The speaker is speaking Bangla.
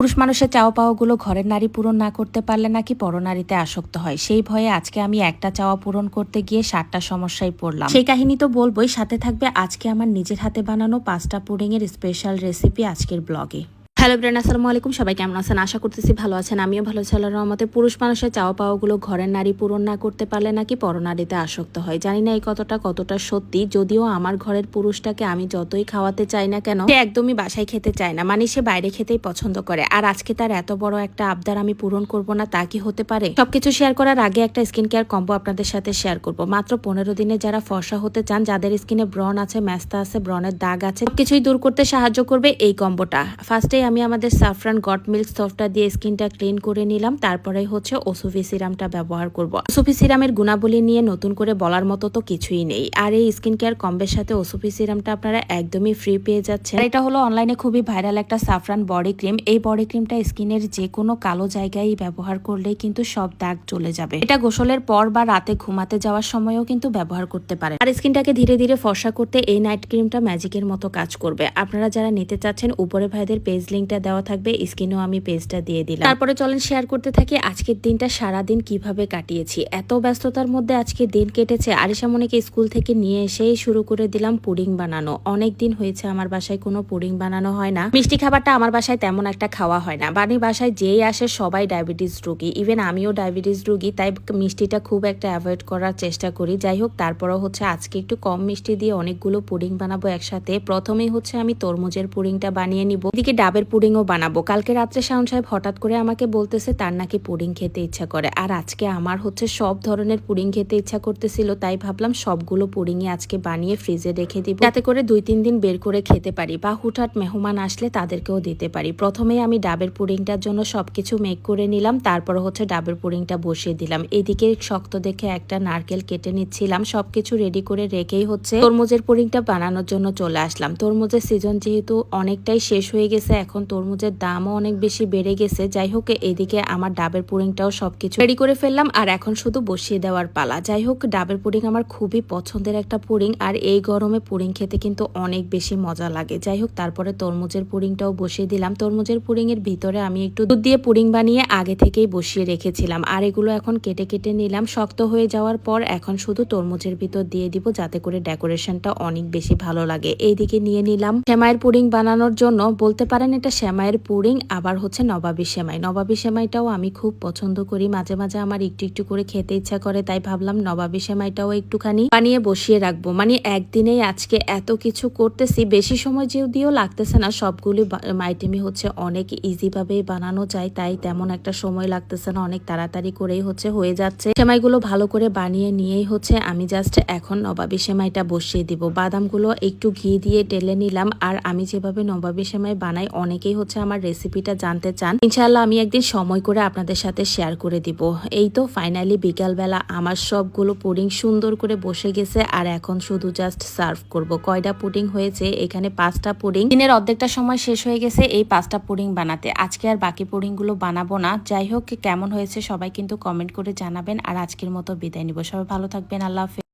পুরুষ মানুষের চাওয়া পাওয়াগুলো ঘরের নারী পূরণ না করতে পারলে নাকি পরনারীতে আসক্ত হয়। সেই ভয়ে আজকে আমি একটা চাওয়া পূরণ করতে গিয়ে সাতটা সমস্যায় পড়লাম। সেই কাহিনী তো বলবোই, সাথে থাকবে আজকে আমার নিজের হাতে বানানো পাঁচটা পুডিং এর স্পেশাল রেসিপি আজকের ব্লগে হ্যালো ব্রেন, আসসালামু আলাইকুম। সবাই কেমন আছেন? আশা করতেছি ভালো আছেন। আমিও ভালো আল্লাহর রহমতে পুরুষ মানুষের চাওয়া পাওয়াগুলো ঘরের নারী পূরণ না করতে পারলে নাকি পরনারীতে আসক্ত হয়। জানি না এই কথাটা কতটা সত্যি। যদিও আমার ঘরের পুরুষটাকে আমি যতই খাওয়াতে চাই না কেন, সে একদমই বাসায় খেতে চায় না। মানে সে বাইরে খেতেই পছন্দ করে। আর আজকে তার এত বড় একটা আবদার আমি পূরণ করব না, তা কি হতে পারে? সবকিছু শেয়ার করার আগে একটা স্কিন কেয়ার কম্বো আপনাদের সাথে শেয়ার করব। মাত্র পনেরো দিনে যারা ফর্সা হতে চান, যাদের স্কিনে ব্রণ আছে, ম্যাস্তা আছে ব্রনের দাগ আছে, সবকিছুই দূর করতে সাহায্য করবে এই কম্বোটা। ফার্স্টে আমি আমাদের সাফরান গট মিল্ক সফটটা দিয়ে স্কিনটা ক্লিন করে নিলাম, তারপরে হচ্ছে ওসুফি সিরামটা ব্যবহার করব। ওসুফি সিরামের গুণাবলী নিয়ে নতুন করে বলার মতো তো কিছুই নেই। আর এই স্কিন কেয়ার কম্বের সাথে ওসুফি সিরামটা আপনারা একদমই ফ্রি পেয়ে যাচ্ছেন। এটা হলো অনলাইনে খুবই ভাইরাল একটা সাফরান বডি ক্রিম এই বডি ক্রিমটা স্কিনের যে কোনো কালো জায়গায় ব্যবহার করলেই কিন্তু সব দাগ চলে যাবে। এটা গোসলের পর বা রাতে ঘুমাতে যাওয়ার সময়ও কিন্তু ব্যবহার করতে পারে আর স্কিনটাকে ধীরে ধীরে ফর্সা করতে এই নাইট ক্রিমটা ম্যাজিকের মতো কাজ করবে। আপনারা যারা নিতে চাচ্ছেন উপরে ভাইদের পেজ লিঙ্কটা দেওয়া থাকবে স্ক্রিনেও আমি পেজটা দিয়ে দিলাম। তারপরে চলেন শেয়ার করতে থাকি আজকের দিনটা সারা দিন কীভাবে কাটিয়েছি। এত ব্যস্ততার মধ্যে আজকে দিন কেটেছে। আরিসামনিকে স্কুল থেকে নিয়ে এসেই শুরু করে দিলাম পুডিং বানানো। অনেক দিন হয়েছে আমার বাসায় কোনো পুডিং বানানো হয় না। মিষ্টি খাবারটা আমার বাসায় তেমন একটা খাওয়া হয় না। বাড়ি বাসায় যেই আসে সবাই ডায়াবেটিস রোগী। ইভেন আমিও ডায়াবেটিস রোগী, তাই মিষ্টিটা খুব একটা অ্যাভয়েড করার চেষ্টা করি। যাই হোক, তারপরও হচ্ছে আজকে একটু কম মিষ্টি দিয়ে অনেকগুলো পুডিং বানাবো একসাথে। প্রথমেই হচ্ছে আমি তরমুজের পুডিংটা বানিয়ে নিব। এদিকে ডাবের পুডিংও বানাবো। কালকে রাত্রে শাওন সাহেব হঠাৎ করে আমাকে বলতেছে, তার নাকি পুডিং খেতে ইচ্ছা করে। আর আজকে আমার হচ্ছে সব ধরনের পুডিং খেতে ইচ্ছা করতেছিল, তাই ভাবলাম সবগুলো পুডিংই আজকে বানিয়ে ফ্রিজে রেখে দিব, যাতে করে দুই তিন দিন বের করে খেতে পারি বা হুটহাট মেহমান আসলে তাদেরকেও দিতে পারি। প্রথমে আমি ডাবের পুডিংটার জন্য সবকিছু মেক করে নিলাম, তারপর হচ্ছে ডাবের পুডিংটা বসিয়ে দিলাম। এদিকে শক্ত দেখে একটা নারকেল কেটে নিচ্ছিলাম, সবকিছু রেডি করে রেখেই হচ্ছে তরমুজের পুডিংটা বানানোর জন্য চলে আসলাম। তরমুজের সিজন যেহেতু অনেকটাই শেষ হয়ে গেছে, এখন তরমুজের দামও অনেক বেশি বেড়ে গেছে। যাই হোক, এদিকে আমার ডাবের পুডিংটাও সবকিছু রেডি করে ফেললাম আর এখন শুধু বসিয়ে দেওয়ার পালা। যাই হোক, ডাবের পুডিং আমার খুবই পছন্দের একটা পুডিং আর এই গরমে পুডিং খেতে কিন্তু অনেক বেশি মজা লাগে। যাই হোক, তারপরে তরমুজের পুডিংটাও বসিয়ে দিলাম। তরমুজের পুডিং এর ভিতরে আমি একটু দুধ দিয়ে পুডিং বানিয়ে আগে থেকেই বসিয়ে রেখেছিলাম আর এগুলো এখন কেটে কেটে নিলাম। শক্ত হয়ে যাওয়ার পর এখন শুধু তরমুজের ভিতর দিয়ে দিব যাতে করে ডেকোরেশনটা অনেক বেশি ভালো লাগে। এইদিকে নিয়ে নিলাম শ্যামাইয়ের পুডিং বানানোর জন্য। বলতে পারেন এটা শ্যামাইয়ের পুডিং, আবার হচ্ছে নবাবী সেমাই। নবাবী সেমাইটাও আমি খুব পছন্দ করি। মাঝে মাঝে আমার একটু একটু করে খেতে ইচ্ছা করে, তাই ভাবলাম নবাবী সেমাইটাও একটুখানি বানিয়ে বসিয়ে রাখব। মানে একদিনেই আজকে এত কিছু করতেছি, বেশি সময় যদিও লাগতেছে না, সবগুলি আইটেমই হচ্ছে অনেক ইজি ভাবে বানানো যায়, তাই তেমন একটা সময় লাগতেছে না, অনেক তাড়াতাড়ি করেই হচ্ছে হয়ে যাচ্ছে। সেমাইগুলো ভালো করে বানিয়ে নিয়েই হচ্ছে আমি জাস্ট এখন নবাবী সেমাইটা বসিয়ে দিব। বাদামগুলো একটু ঘি দিয়ে টেলে নিলাম, আর আমি যেভাবে নবাবী সেমাই বানাই অনেকেই হচ্ছে আমার রেসিপিটা জানতে চান। ইনশাল্লাহ আমি একদিন সময় করে আপনাদের সাথে শেয়ার করে দিব। এই তো ফাইনালি বিকালবেলা আমার সবগুলো পুডিং সুন্দর করে বসে গেছে আর এখন শুধু জাস্ট সার্ভ করব। কয়টা পুডিং হয়েছে? এখানে পাঁচটা পুডিং দিনের অর্ধেকটা সময় শেষ হয়ে গেছে এই পাঁচটা পুডিং বানাতে। আজকে আর বাকি পুডিংগুলো বানাবো না। যাই হোক, কেমন হয়েছে সবাই কিন্তু কমেন্ট করে জানাবেন। আর আজকের মতো বিদায় নিব। সবাই ভালো থাকবেন। আল্লাহ হাফেজ।